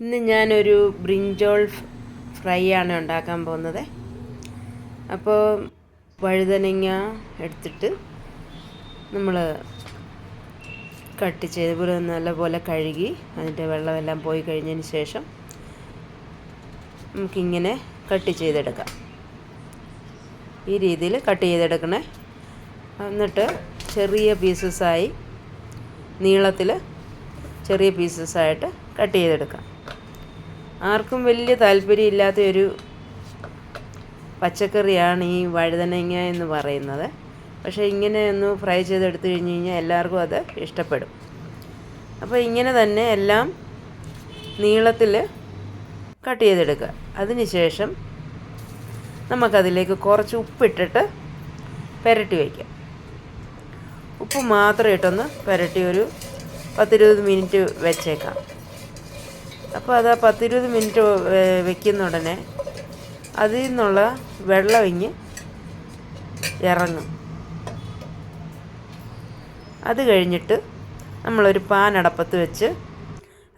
ഇന്ന് ഞാനൊരു ബ്രിഞ്ചോൾ ഫ്രൈ ആണ് ഉണ്ടാക്കാൻ പോകുന്നത്. അപ്പോൾ വഴുതനങ്ങ എടുത്തിട്ട് നമ്മൾ കട്ട് ചെയ്ത് പോലെ നല്ലപോലെ കഴുകി അതിന്റെ വെള്ളമെല്ലാം പോയി കഴിഞ്ഞതിന് ശേഷം നമുക്കിങ്ങനെ കട്ട് ചെയ്തെടുക്കാം. ഈ രീതിയിൽ കട്ട് ചെയ്തെടുക്കണേ. എന്നിട്ട് ചെറിയ പീസസായി നീളത്തിൽ ചെറിയ പീസസായിട്ട് കട്ട് ചെയ്തെടുക്കാം. ആർക്കും വലിയ താല്പര്യമില്ലാത്ത ഒരു പച്ചക്കറിയാണ് ഈ വഴുതനങ്ങ എന്ന് പറയുന്നത്. പക്ഷേ ഇങ്ങനെ ഒന്ന് ഫ്രൈ ചെയ്തെടുത്ത് കഴിഞ്ഞ് കഴിഞ്ഞാൽ എല്ലാവർക്കും അത് ഇഷ്ടപ്പെടും. അപ്പോൾ ഇങ്ങനെ തന്നെ എല്ലാം നീളത്തിൽ കട്ട് ചെയ്തെടുക്കുക. അതിന് ശേഷം നമുക്കതിലേക്ക് കുറച്ച് ഉപ്പിട്ടിട്ട് പുരട്ടി വയ്ക്കാം ഉപ്പ് മാത്രം ഇട്ടൊന്ന് പുരട്ടി ഒരു പത്തിരുപത് മിനിറ്റ് വെച്ചേക്കാം. അപ്പോൾ അത് പത്തിരുപത് മിനിറ്റ് വെക്കുന്ന ഉടനെ അതിൽ നിന്നുള്ള വെള്ളം ഇങ്ങ് ഇറങ്ങും. അത് കഴിഞ്ഞിട്ട് നമ്മളൊരു പാൻ അടപ്പത്ത് വെച്ച്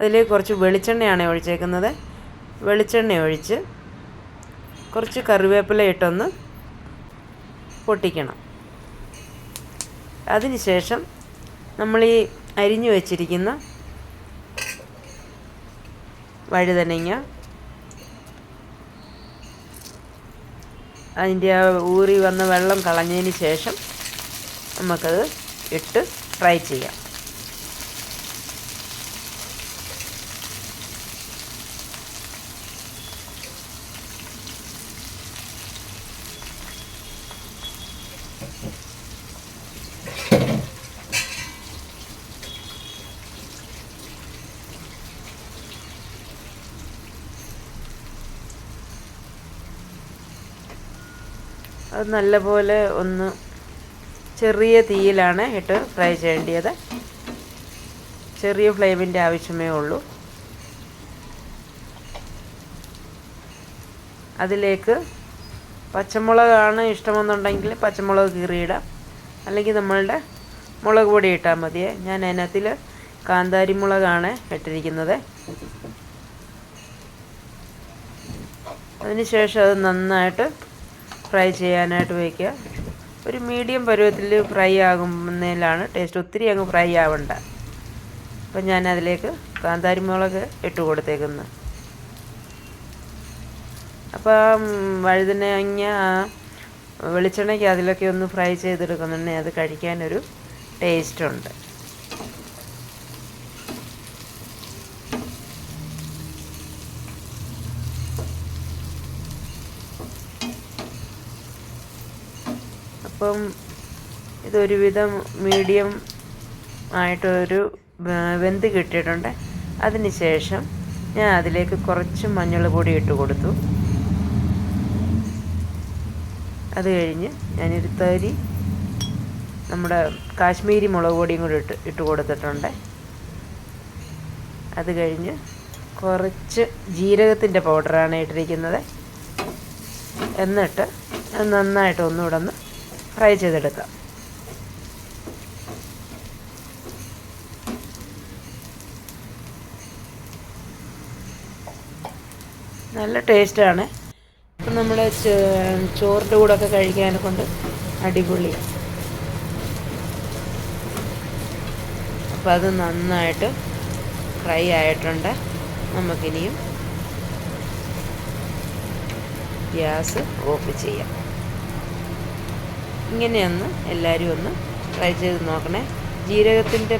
അതിലേക്ക് കുറച്ച് വെളിച്ചെണ്ണയാണ് ഒഴിച്ചേക്കുന്നത്. വെളിച്ചെണ്ണ ഒഴിച്ച് കുറച്ച് കറിവേപ്പില ഇട്ടൊന്ന് പൊട്ടിക്കണം. അതിന് ശേഷം നമ്മൾ ഈ അരിഞ്ഞു വച്ചിരിക്കുന്ന വഴുതനങ്ങ. അതിന്റെ ആ ഊറി വന്ന വെള്ളം കളഞ്ഞതിന് ശേഷം നമുക്കത് ഇട്ട് ഫ്രൈ ചെയ്യാം. അത് നല്ലപോലെ ഒന്ന് ചെറിയ തീയിലാണ് ഇട്ട് ഫ്രൈ ചെയ്യേണ്ടത് ചെറിയ ഫ്ലെയിമിന്റെ ആവശ്യമേ ഉള്ളൂ. അതിലേക്ക് പച്ചമുളകാണ് ഇഷ്ടമെന്നുണ്ടെങ്കിൽ പച്ചമുളക് കീറിയിടാം. അല്ലെങ്കിൽ നമ്മളുടെ മുളക് പൊടി ഇട്ടാൽ മതിയേ. ഞാൻ അതിനകത്തിൽ കാന്താരി മുളകാണ് ഇട്ടിരിക്കുന്നത്. അതിനുശേഷം അത് നന്നായിട്ട് ഫ്രൈ ചെയ്യാനായിട്ട് വയ്ക്കുക ഒരു മീഡിയം പരുവത്തിൽ ഫ്രൈ ആകുന്നതിലാണ് ടേസ്റ്റ് ഒത്തിരി അങ്ങ് ഫ്രൈ ആവണ്ട. അപ്പം ഞാൻ അതിലേക്ക് കാന്താരി മുളക് ഇട്ട് കൊടുത്തേക്കുന്നു. അപ്പോൾ വഴുതനങ്ങ വെളിച്ചെണ്ണയ്ക്ക് അതിലൊക്കെ ഒന്ന് ഫ്രൈ ചെയ്തെടുക്കുന്നുണ്ടെങ്കിൽ അത് കഴിക്കാനൊരു ടേസ്റ്റുണ്ട് അപ്പം ഇതൊരുവിധം മീഡിയം ആയിട്ടൊരു വെന്ത് കിട്ടിയിട്ടുണ്ട്. അതിന് ശേഷം ഞാൻ അതിലേക്ക് കുറച്ച് മഞ്ഞൾ പൊടി ഇട്ട് കൊടുത്തു. അത് കഴിഞ്ഞ് ഞാനൊരു തരി നമ്മുടെ കാശ്മീരി മുളക് പൊടിയും കൂടി ഇട്ട് ഇട്ട് കൊടുത്തിട്ടുണ്ട്. അത് കഴിഞ്ഞ് കുറച്ച് ജീരകത്തിന്റെ പൗഡറാണ് ഇട്ടിരിക്കുന്നത്. എന്നിട്ട് നന്നായിട്ട് ഒന്നുകൂടെ ഒന്ന് ഫ്രൈ ചെയ്തെടുക്കാം. നല്ല ടേസ്റ്റാണ്. ഇപ്പം നമ്മൾ ചോറിന്റെ കൂടെ ഒക്കെ കഴിക്കാനെ കൊണ്ട് അടിപൊളിയാണ് അപ്പോൾ അത് നന്നായിട്ട് ഫ്രൈ ആയിട്ടുണ്ട്. നമുക്കിനിയും ഗ്യാസ് ഓഫ് ചെയ്യാം. ഇങ്ങനെയൊന്ന് എല്ലാവരും ഒന്ന് ട്രൈ ചെയ്ത് നോക്കണേ. ജീരകത്തിന്റെ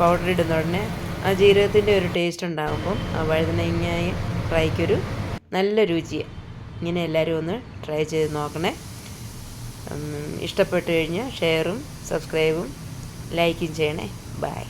പൗഡർ ഇടുന്ന ഉടനെ ആ ജീരകത്തിന്റെ ഒരു ടേസ്റ്റ് ഉണ്ടാകുമ്പം ആ വഴുതനങ്ങായ ഫ്രൈക്കൊരു നല്ല രുചിയാണ് ഇങ്ങനെ എല്ലാവരും ഒന്ന് ട്രൈ ചെയ്ത് നോക്കണേ. ഇഷ്ടപ്പെട്ടു കഴിഞ്ഞാൽ ഷെയറും സബ്സ്ക്രൈബും ലൈക്കും ചെയ്യണേ. ബൈ